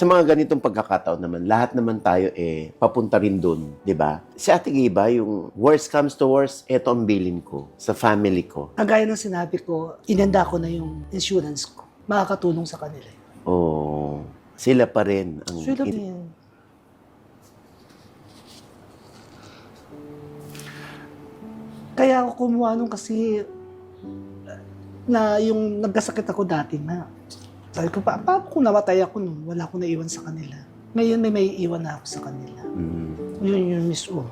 Sa mga ganitong pagkakataon naman, lahat naman tayo eh papunta rin dun, di ba? Si Ate Gay ba, yung worst comes to worst, eto ang bilin ko sa family ko. Ang gaya ng sinabi ko, inanda ko na yung insurance ko. Makakatulong sa kanila. O sila pa rin ang... Sila din. Kaya ako kumuha nung kasi na yung nagkasakit ako dati na. Sabi ko, pa, paano kung namatay ako nung wala akong naiwan sa kanila? Ngayon may may iwan na ako sa kanila. Mm. Yun yung mismo.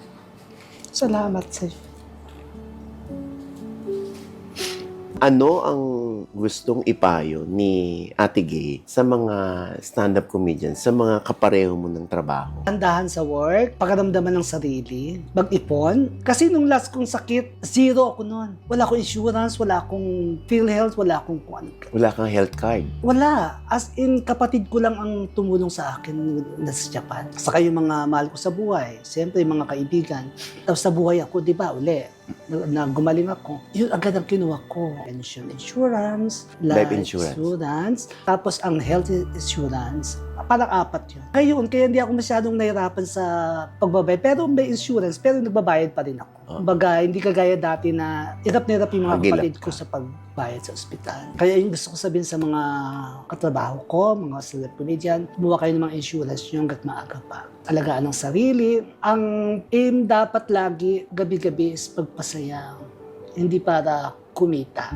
Salamat sa Ano ang gustong ipayo ni Ate Gay sa mga stand-up comedians, sa mga kapareho mo ng trabaho? Tandahan sa work, pakaramdaman ng sarili, mag-ipon. Kasi nung last kong sakit, zero ako noon. Wala akong insurance, wala akong PhilHealth, wala akong kung ano. Wala kang health card. Wala. As in, kapatid ko lang ang tumulong sa akin na sa Japan. Saka yung mga mahal ko sa buhay. Siyempre, yung mga kaibigan. Tapos sa buhay ako, di ba, uli, na, na gumaling ako. Yun agad ang kinuha ko. Pension insurance, life, Life insurance. insurance, tapos ang health insurance. Parang apat yun. Ngayon, kaya hindi ako masyadong nahirapan sa pagbabayad. Pero may insurance, pero nagbabayad pa rin ako. Ah. Kumbaga, hindi kagaya dati na irap na irap yung mga Agilap kapatid ko sa pagbayad sa ospital. Kaya yung gusto ko sabihin sa mga katrabaho ko, mga celeb comedian, kumuha kayo ng mga insurance nyo hanggat maaga pa. Alagaan ng sarili. Ang aim dapat lagi, gabi-gabi is pagpasaya. Hindi para kumita.